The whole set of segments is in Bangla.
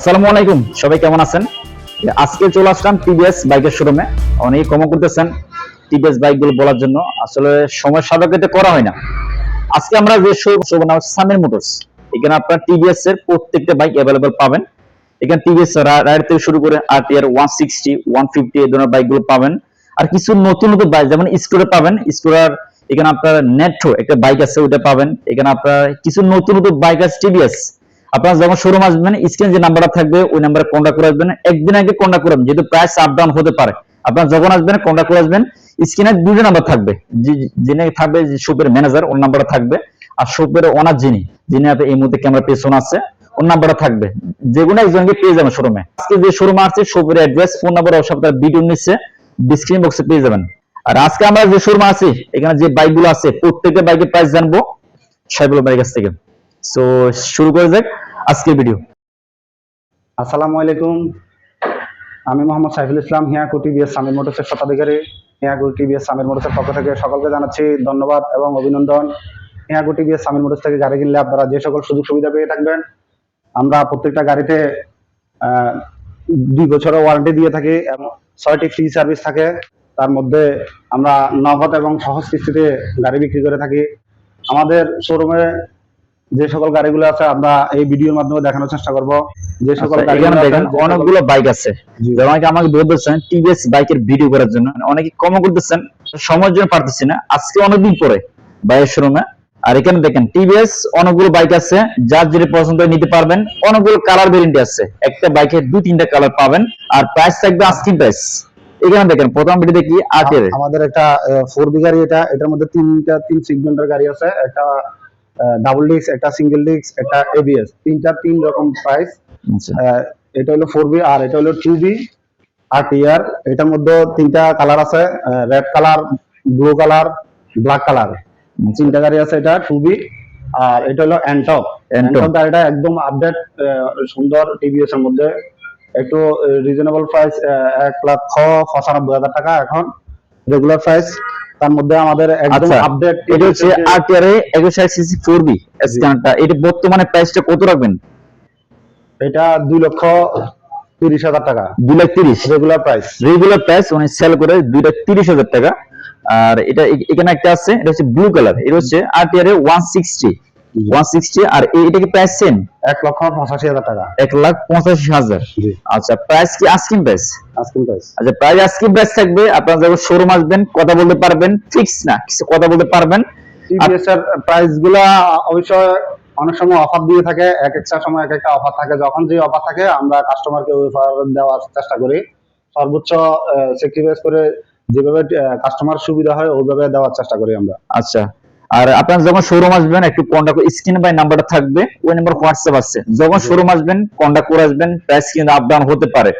আসসালামু আলাইকুম। সবাই কেমন আছেন? আজকে চলে আসলাম টিভিএস বাইকের শোরুমে অনেকে কম করতেছেন টিভিএস বাইকগুলো বলার জন্য। আসলে সময় সাপেক্ষে করা হয় না। আজকে আমরা যে শোরুম নাম হচ্ছে সামির মোটরস এখানে আপনার টিভিএস এর প্রত্যেকটা বাইক অ্যাভেলেবল পাবেন। এখানে টিভিএস রাইড থেকে শুরু করে RTR one sixty one fifty এই ধরনের বাইকগুলো পাবেন। আর কিছু নতুন নতুন বাইক যেমন স্কুটার পাবেন। স্কুটার এখানে আপনার নেট্রো একটা বাইক আছে ওটা পাবেন। এখানে আপনার কিছু নতুন নতুন বাইক আছে টিভিএস আপনারা যখন শোরুম আসবেন স্ক্রিনে যে নাম্বারটা থাকবে, ওই নাম্বারে কন্ট্যাক্ট করে আসবেন। একদিন আগে কন্ট্যাক্ট করবেন যেহেতু প্রাইস আপ ডাউন হতে পারে। আপনারা যখন আসবেন কন্ট্যাক্ট করে আসবেন স্ক্রিনে দুটো নাম্বার থাকবে। যিনি থাকবে, যে শপের ম্যানেজার ওর নাম্বারটা থাকবে। আর শপের ওনার যিনি যিনি আপনার এই মুহূর্তে ক্যামেরা পেছনে আছে, ওর নাম্বারটা থাকবে। যে কোনো একজনকে পেয়ে যাবেন শোরুমে আজকে যে শোরুমে আছে শপের অ্যাড্রেস ফোন নাম্বার সব তার ভিডিও নিচ্ছে ডিসক্রিপশন বক্সে পেয়ে যাবেন। আর আজকে আমরা যে শোরুমে আছি, এখানে যে বাইকগুলো আছে, প্রত্যেকটা বাইকের প্রাইস জানব সাইবুল ভাইয়ের কাছ থেকে। সো শুরু করে যাক আজকের ভিডিও আসসালামু আলাইকুম। আমি মোহাম্মদ সাইফুল ইসলাম, হিয়াকু টিভিএস সামির মোটরসের শতাধিকারী। হিয়াকু টিভিএস সামির মোটরসের পক্ষ থেকে সকলকে জানাচ্ছি ধন্যবাদ এবং অভিনন্দন। হিয়াকু টিভিএস সামির মোটরস থেকে গাড়ি কিনলে আপনারা যে সকল সুযোগ সুবিধা পেয়ে থাকবেন, আমরা প্রত্যেকটা গাড়িতে দুই বছরের ওয়ারেন্টি দিয়ে থাকি এবং ছয়টি ফ্রি সার্ভিস থাকে। তার মধ্যে আমরা নগদ এবং সহজ কিস্তিতে গাড়ি বিক্রি করে থাকি। আমাদের শোরুমে যে সকল গাড়িগুলো আছে আমরা এই ভিডিওর মাধ্যমে দেখানোর চেষ্টা করব। যে সকল আচ্ছা, গাড়িগুলো দেখেন অনেকগুলো বাইক আছে। অনেকে আমাকে বলতেছেন টিভিএস বাইকের ভিডিও করার জন্য। অনেকে কম করতেছেন সময়ের জন্য পারতেছি না। আজকে অনেকদিন পরে বাইকের শোরুমে আর এখানে দেখেন টিভিএস অনেকগুলো বাইক আছে যার যেটা পছন্দ নিতে পারবেন। অনেকগুলো কালার ভেরিয়েন্ট আছে। একটা বাইকে দুই তিনটা কালার পাবেন। আর প্রাইস থাকবে আস্কিং প্রাইস এখানে দেখেন প্রথম ভিডিও দেখি আটের আমাদের একটা ফোর বি গাড়ি এটা। এটার মধ্যে তিনটা তিন সিগমেন্টের গাড়ি আছে। একটা ডাবল ডিস্ক একটা সিঙ্গেল ডিস্ক একটা এবিএস তিনটা তিন রকম প্রাইস আচ্ছা। এটা হলো ফোর বি আর এটা হলো টু বি আর টিআর এটার মধ্যে তিনটা কালার আছে red colour blue colour black colour তিনটা গাড়ি আছে এটা টু বি আর এটা হলো অ্যান্টপ। অ্যান্টপ গাড়িটা একদম আপডেট সুন্দর টিভিএস এর মধ্যে। একটু রিজনেবল প্রাইস এক লক্ষ পঁচানব্বই হাজার টাকা এখন। রেগুলার প্রাইস তার মধ্যে আমাদের একদম আচ্ছা, আপডেট এটা হচ্ছে আরটিআর একুশ সিসি ফোর স্ক্যানারটা এটা বর্তমানে প্রাইসটা কত রাখবেন? এটা দুই লক্ষ তিরিশ হাজার টাকা। 2 লাখ তিরিশ। রেগুলার প্রাইস রেগুলার প্রাইস মানে সেল করে দুইটা তিরিশ হাজার টাকা। আর এটা এখানে একটা আছে এটা হচ্ছে ব্লু কালার এটা হচ্ছে আরটিআর এর আর এটা কি প্রাইস সেম লক্ষ টাকা। লাখ জি। আচ্ছা প্রাইস কি আস্কিং প্রাইস আজকিং প্রাইস আচ্ছা প্রাইস আস্কিং প্রাইস থাকবে আপনারা যখন শোরুম আসবেন কথা বলতে পারবেন ফিক্স না কিছু কথা বলতে পারবেন। টিভিএস এর প্রাইসগুলা অবশ্য অনেক সময় অফার দিয়ে থাকে এক একটা সময় এক একটা অফার থাকে। যখন যে অফার থাকে আমরা কাস্টমারকে অফার দেওয়ার চেষ্টা করি। সর্বোচ্চ করে যেভাবে কাস্টমার সুবিধা হয় ওইভাবে দেওয়ার চেষ্টা করি আমরা। আচ্ছা। আর আপনারা যখন শোরুম আসবেন একটু কন্ট্যাক্ট স্ক্রিনে বাই নাম্বারটা থাকবে ওই নাম্বার হোয়াটসঅ্যাপ আছে যখন শোরুম আসবেন কন্ট্যাক্ট করে আসবেন প্রাইস কিন্তু আপ ডাউন হতে পারে।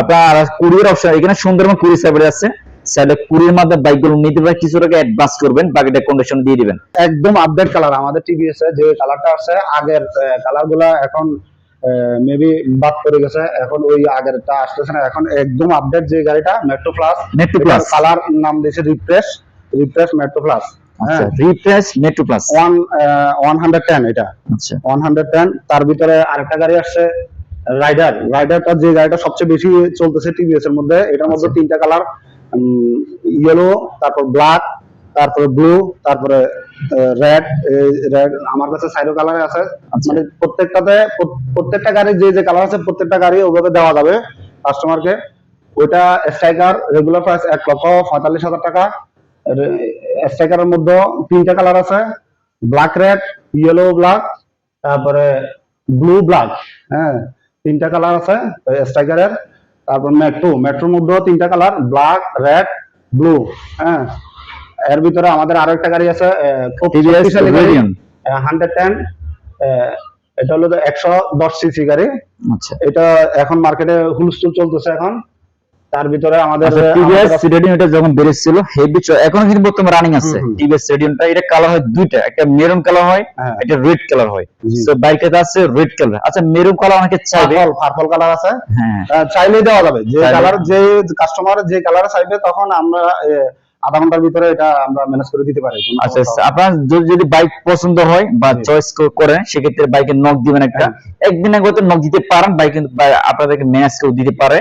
আপনার কুরিয়ার অপশন এখানে সুন্দরবন কুরিয়ার সার্ভিস আছে। চাইলে কুরিয়ার মাধ্যমে বাইকগুলো নিতে পারে কিছু টাকা অ্যাডভান্স করবেন বাকিটা কন্ডিশন দিয়ে দিবেন। একদম আপডেট কালার আমাদের টিভিএস এ যে কালারটা আছে আগের কালারগুলা এখন মেবি বাদ পড়ে গেছে। এখন ওই আগেরটা আসতেছে না এখন একদম আপডেট যে গাড়িটা metro plus Metro Plus। Colour নাম দিয়েছে refresh refresh metro plus refresh metro plus one one hundred ten এটা। আচ্ছা। ওয়ান হান্ড্রেড টেন তার ভিতরে আরেকটা গাড়ি আসছে রাইডার রাইডারটা যে গাড়িটা সবচেয়ে বেশি চলতেছে টিভিএস এর মধ্যে এটার মধ্যে আচ্ছা। তিনটা কালার ইয়েলো তারপর ব্ল্যাক তারপরে ব্লু তারপরে রেড রেড আমার কাছে সাইডো কালারে আছে। আচ্ছা। মানে প্রত্যেকটাতে প্রত্যেকটা গাড়ি যে যে কালার আছে প্রত্যেকটা গাড়ি ওভাবে দেওয়া যাবে কাস্টমারকে ওইটা স্ট্রাইকার রেগুলার প্রাইস এক লক্ষ পঁয়তাল্লিশ হাজার টাকা স্ট্রাইকারের মধ্যে তিনটা কালার আছে ব্ল্যাক রেড ইয়েলো ব্ল্যাক তারপরে ব্লু ব্ল্যাক হ্যাঁ তিনটা কালার আছে স্ট্রাইকারের তারপর মেট্রো মেট্রোর মধ্যেও তিনটা কালার ব্ল্যাক রেড ব্লু হ্যাঁ এর ভিতরে আমাদের আরও একটা গাড়ি আছে হান্ড্রেড টেন এটা হলো একশো দশ সিসি গাড়ি আচ্ছা। এটা এখন মার্কেটে হুলস্থুল চলতেছে এখন। তার ভিতরে আমাদের টিভিএস আমাদের- রেডিয়ন এটা যখন বেরিয়েছিল হেভি এখনও কিন্তু বর্তমানে রানিং আছে। টিভিএস রেডিয়নটা এটা কালার হয় দুইটা। একটা মেরুন কালার হয়। একটা রেড কালার হয়। সো তো বাইকটাতে আছে রেড কালার আচ্ছা মেরুন কালার অনেকে চাইবে। পার্পল পার্পল কালার আছে। হ্যাঁ। চাইলেই দেওয়া যাবে। যে কালার যে কাস্টমার যে কালার চাইবে তখন আমরা আধা ঘণ্টার ভিতরে এটা আমরা ম্যানেজ করে দিতে পারি। আচ্ছা আচ্ছা। আপনার যদি- বাইক পছন্দ হয় বা চয়েস করেন সেক্ষেত্রে বাইকের নক দিবেন একটা। একদিন আগে হয়তো নক দিতে পারেন বাইক কিন্তু আপনাদেরকে ম্যাচ কেউ দিতে পারে।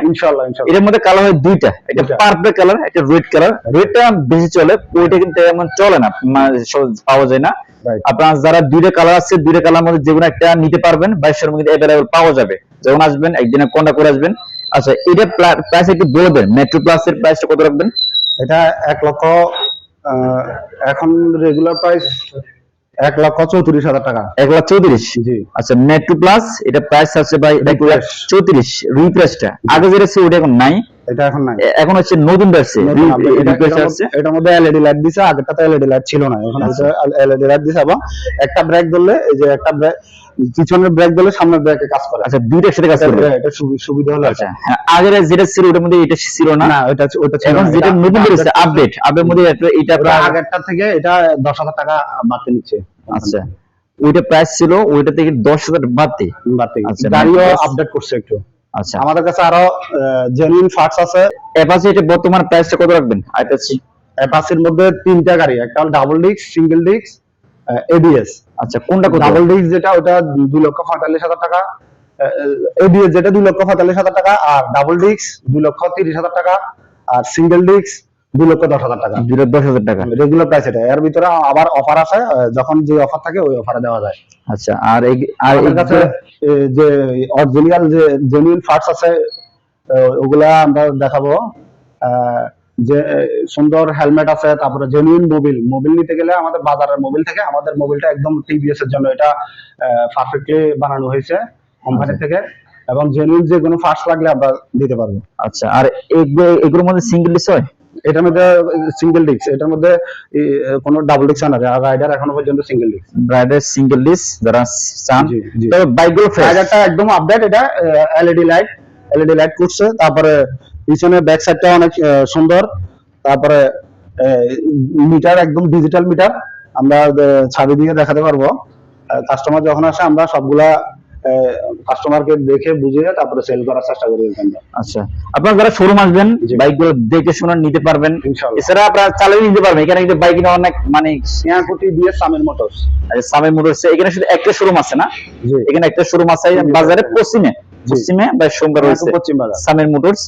এটার মধ্যে কালার হয় দুইটা। একটা পার্পল কালার একটা রেড কালার রেডটা বেশি চলে ওইটা কিন্তু এমন চলে না। পাওয়া যায় না। আপনার যারা দুইটা কালার আছে দুইটা কালার মধ্যে যেকোনো একটা নিতে পারবেন। বাইশের মধ্যে অ্যাভেলেবল পাওয়া যাবে। যখন আসবেন একদিনে কন্ট্যাক্ট করে আসবেন। আচ্ছা এটা প্রাইস একটু বলে দেন মেট্রো প্লাস এর প্রাইসটা কত রাখবেন? এটা এক লক্ষ এখন রেগুলার প্রাইস এক লক্ষ চৌত্রিশ হাজার টাকা। এক লাখ চৌত্রিশ? জি। আচ্ছা মেট্রো প্লাস এটা প্রাইস আছে ভাই চৌত্রিশ রিপ্রেসটা আগে যেটা ছিল ওটা এখন নাই। এটা এখন নাই। এখন হচ্ছে নতুন বেরছে এটার মধ্যে- এলইডি লাইট দিছে আগেরটাতে এলইডি লাইট ছিল না। এখন আচ্ছা। এলইডি লাইট দিছে এবং একটা ব্রেক ধরলে এই যে একটা ব্রেক পিছনের ব্রেক ধরলে সামনের ব্রেকে কাজ করে। আচ্ছা দুইটা একসাথে কাজ করবে? এটা সুবিধা হলো আচ্ছা হ্যাঁ, আগের যেটা ছিল ওটার মধ্যে এটা ছিল না? না ওটা ওটা ছিল এখন যেটা নতুন বেরিয়েছে আপডেট আপডেট মধ্যে এটা- আগেরটা থেকে এটা দশ হাজার টাকা বাড়তে নিচ্ছে। আচ্ছা ওইটা প্রাইস ছিল ওইটা থেকে বাড়তি। বাড়তে আচ্ছা, গাড়িও আপডেট করছে একটু। আচ্ছা। আমাদের কাছে আরও জেনুইন ফার্টস আছে। অ্যাপাচি এটা বর্তমান প্রাইসটা কত রাখবেন? অ্যাপাসির মধ্যে তিনটা গাড়ি একটা double disc single disc ABS আচ্ছা কোনটা ডাবল ডিস্ক যেটা ওটা দুই লক্ষ পঁয়তাল্লিশ হাজার টাকা। এবিএস যেটা দুই লক্ষ পঁয়তাল্লিশ হাজার টাকা আর ডাবল ডিস্ক দুই লক্ষ তিরিশ হাজার টাকা আর সিঙ্গেল ডিস্ক দুই লক্ষ দশ হাজার টাকা। দুটো দশ হাজার টাকা। রেগুলার প্রাইস এটা। এর ভিতরে আবার অফার আছে যখন যে অফার থাকে ওই অফারে দেওয়া যায়। আচ্ছা আর এই- আর এই- কাছে যে অরিজিনাল যে জেনুইন পার্টস আছে ওগুলা আমরা দেখাবো। আহ, যে সুন্দর হেলমেট আছে তারপরে জেনুইন মোবিল মোবিল নিতে গেলে আমাদের বাজারের মোবিল থেকে আমাদের মোবিলটা একদম টিভিএস এর জন্য। এটা পারফেক্টলি বানানো হয়েছে কোম্পানি আচ্ছা। থেকে। এবং জেনুইন যে কোনো পার্টস লাগলে আমরা দিতে পারব। আচ্ছা আর এগুলোর মধ্যে সিঙ্গেল ডিস হয়? এটার মধ্যে সিঙ্গেল ডিস্ক এটার মধ্যে কোনো ডাবল ডিস্ক না আর রাইডার এখনও পর্যন্ত single disc rider single disc যারা চান। তবে বাইকগুলো রাইডারটা একদম আপডেট এটা এলইডি লাইট এলইডি লাইট করছে। তারপরে পিছনে ব্যাক সাইডটা অনেক সুন্দর। তারপরে মিটার একদম ডিজিটাল মিটার আমরা দিয়ে দেখাতে পারব। কাস্টমার যখন আসে আমরা সবগুলা কাস্টমারকে দেখে বুঝিয়ে তারপরে সেল করার চেষ্টা করি আচ্ছা। আপনারা যারা শোরুম আসবেন। বাইকগুলো দেখে শুনে নিতে পারবেন। এছাড়া আপনারা চালিয়ে নিতে পারবেন। এখানে কিন্তু বাইক অনেক মানে সিয়াকুটি দিয়ে সামির মোটরস সামে মোটরস এখানে শুধু একটা শোরুম আছে না? এখানে একটা শোরুম আছে বাজারে পশ্চিমে। পশ্চিমে বা সোমবার রয়েছে। পশ্চিম বাজার সামের মোটরস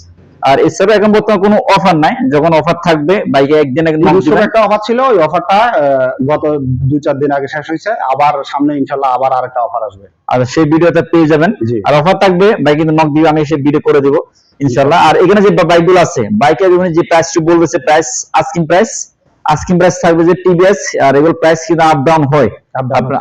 আর এছাড়া এখন বর্তমানে কোনো অফার নাই। যখন অফার থাকবে বাইকে একদিন একদিন একটা অফার ছিল ওই অফারটা গত দু চার দিন আগে শেষ হয়েছে। আবার সামনে ইনশাল্লাহ আবার আরেকটা অফার আসবে। আর সেই ভিডিওটা পেয়ে যাবেন। আর অফার থাকবে বাইক কিন্তু নক দিবে আমি সেই ভিডিও করে দিব ইনশাল্লাহ। আর এখানে যে বাইকগুলো আছে বাইকের যে প্রাইসটি বলতেছে price asking price asking price থাকবে যে টিভিএস আর এগুলো প্রাইস কিন্তু আপ ডাউন হয়।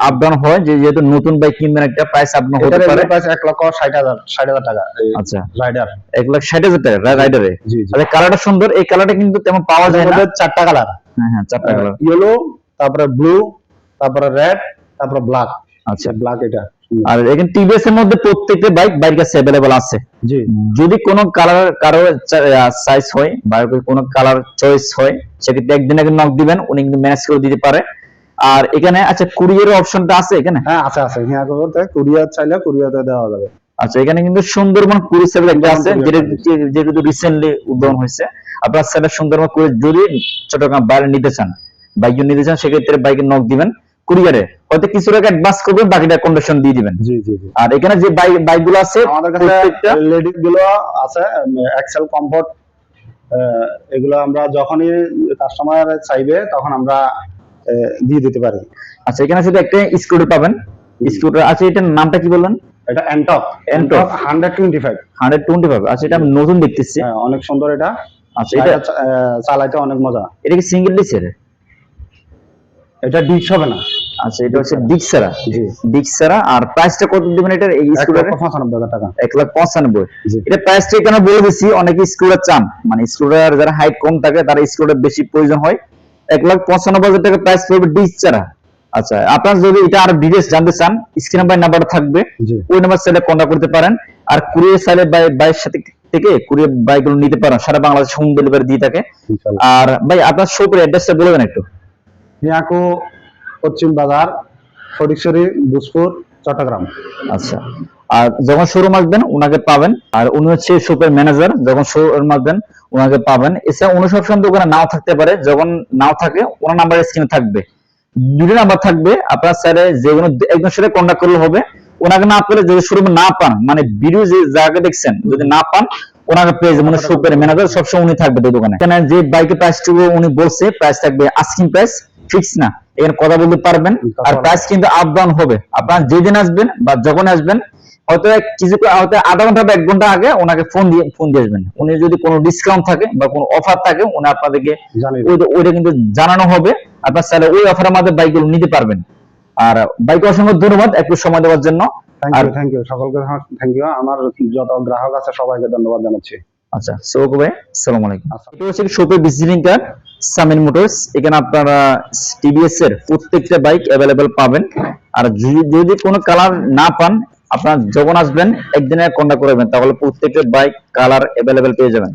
আপ ডাউন হয় যেহেতু নতুন বাইক কিনবেন একটা প্রাইস আপ ডাউন হতে পারে। প্রাইস এক লক্ষ ষাট হাজার ষাট হাজার টাকা। আচ্ছা। রাইডার এক লাখ ষাট হাজার টাকা রাইডারে আচ্ছা কালারটা সুন্দর এই কালারটা কিন্তু তেমন পাওয়া যায় না। চারটা কালার হ্যাঁ হ্যাঁ চারটা কালার ইয়েলো তারপরে ব্লু তারপরে রেড তারপরে ব্ল্যাক আচ্ছা। ব্ল্যাক এটা। আর এখানে টিভিএস এর মধ্যে প্রত্যেকটা বাইক বাইক কাছে অ্যাভেলেবল আছে। যদি কোনো কালার কারও সাইজ হয় বা কোনো কালার চয়েস হয় সেক্ষেত্রে একদিন আগে নক দিবেন উনি কিন্তু ম্যানেজ করে দিতে পারে। আর এখানে আচ্ছা কুরিয়ার অপশনটা আছে এখানে? হ্যাঁ আছে আছে। হ্যাঁ কুরিয়ার চাইলে কুরিয়াতে দেওয়া যাবে। আচ্ছা এখানে কিন্তু সুন্দরবন কুরিয়ার সার্ভিস একটা আছে যেটা যেটা রিসেন্টলি উদ্বোধন হয়েছে আপনার সেটা সুন্দরবন কুরিয়ার যদি চট্টগ্রাম বাইরে নিতে চান বাইক নিতে চান সেক্ষেত্রে বাইকের নক দিবেন। কুরিয়ারে হয়তো কিছু টাকা অ্যাডভান্স করবেন বাকিটা কন্ডিশন দিয়ে দিবেন। জি জি আর এখানে যে বাইক বাইকগুলো আছে আমাদের কাছে লেডিসগুলো আছে এক্সেল কমফোর্ট এগুলো আমরা যখনই কাস্টমার চাইবে তখন আমরা দিয়ে দিতে পারি। আচ্ছা এখানে শুধু একটা স্কুটার পাবেন। স্কুটার আচ্ছা এটার নামটা কি বললেন? এটা Ntorq Antop। Ntorq hundred twenty five hundred twenty five আচ্ছা এটা আমি নতুন দেখতেছি। অনেক সুন্দর এটা। আচ্ছা এটা এটা চালাইতে অনেক মজা। এটা কি সিঙ্গেল ডিসের এটা ডিস হবে না। আচ্ছা এটা হচ্ছে ডিক্সারা ডিক্সারা আর প্রাইসটা কত দিবেন এটার এই এক স্কুটারে লক্ষ পঁচানব্বই হাজার টাকা। লাখ। এটা প্রাইসটা এখানে বলে অনেকে স্কুটার চান। মানে স্কুটার যারা হাইট কম থাকে তারা স্কুটার বেশি প্রয়োজন হয়। লাখ টাকা প্রাইস পড়বে ডিক্সারা আচ্ছা আপনার যদি এটা আর ডিটেলস জানতে চান স্ক্রিন নাম্বার থাকবে। ওই নাম্বার সাইডে কন্ট্যাক্ট করতে পারেন। আর কুরিয়ার সাইডে বাইয়ের সাথে থেকে কুরিয়ার বাইকগুলো নিতে পারেন। সারা বাংলাদেশ হোম ডেলিভারি দিয়ে থাকে। আর ভাই আপনার শপের অ্যাড্রেসটা বলে দেন একটু। মিয়াকো পশ্চিম বাজার, ফটিকছড়ি বুসপুর চট্টগ্রাম। আচ্ছা। আর যখন শোরুম আসবেন ওনাকে পাবেন। আর উনি হচ্ছে শপের ম্যানেজার। যখন শোরুম আসবেন ওনাকে পাবেন। এছাড়া উনি সবসময় দোকানে নাও থাকতে পারে। যখন নাও থাকে, ওনার নাম্বার স্ক্রিনে থাকবে। দুটো নাম্বার থাকবে। আপনার স্যারে যে কোনো একজন সাথে কন্ট্যাক্ট করলে হবে। ওনাকে না পেলে যদি শোরুমে না পান মানে ভিডিও যে জায়গা দেখছেন, যদি না পান ওনাকে পেয়ে যাবেন শপের ম্যানেজার। সবসময় উনি থাকবে দোকানে। এখানে যে বাইকের প্রাইসটুকু উনি বলছে প্রাইস থাকবে আস্কিং প্রাইস ফিক্স না। এখানে কথা বলতে পারবেন। আর প্রাইস কিন্তু আপ ডাউন হবে। আপনার যেদিন আসবেন বা যখন আসবেন হয়তো কিছু হয়তো আধা ঘণ্টা বা এক ঘণ্টা আগে ওনাকে ফোন দিয়ে ফোন দিয়ে আসবেন। উনি যদি কোনো ডিসকাউন্ট থাকে বা কোনো অফার থাকে উনি আপনাদেরকে ওইটা কিন্তু জানানো হবে। আপনার স্যার ওই অফারের মধ্যে বাইকগুলো নিতে পারবেন। আর বাইক অসংখ্য ধন্যবাদ। একটু সময় দেওয়ার জন্য। আর- থ্যাংক ইউ সকলকে থ্যাংক ইউ আমার যত গ্রাহক আছে সবাইকে ধন্যবাদ জানাচ্ছি। আচ্ছা সো ভাই, আসসালামু আলাইকুম। এটা হচ্ছে শোপে ভিজিটিং কার্ড সামিন মোটরস এখানে আপনারা টিভিএস এর প্রত্যেকটা বাইক অ্যাভেলেবেল পাবেন। আর যদি যদি কোনো কালার না পান, আপনার যখন আসবেন, একদিনে কন্ট্যাক্ট করবেন তাহলে প্রত্যেকটা বাইক কালার অ্যাভেলেবেল পেয়ে যাবেন।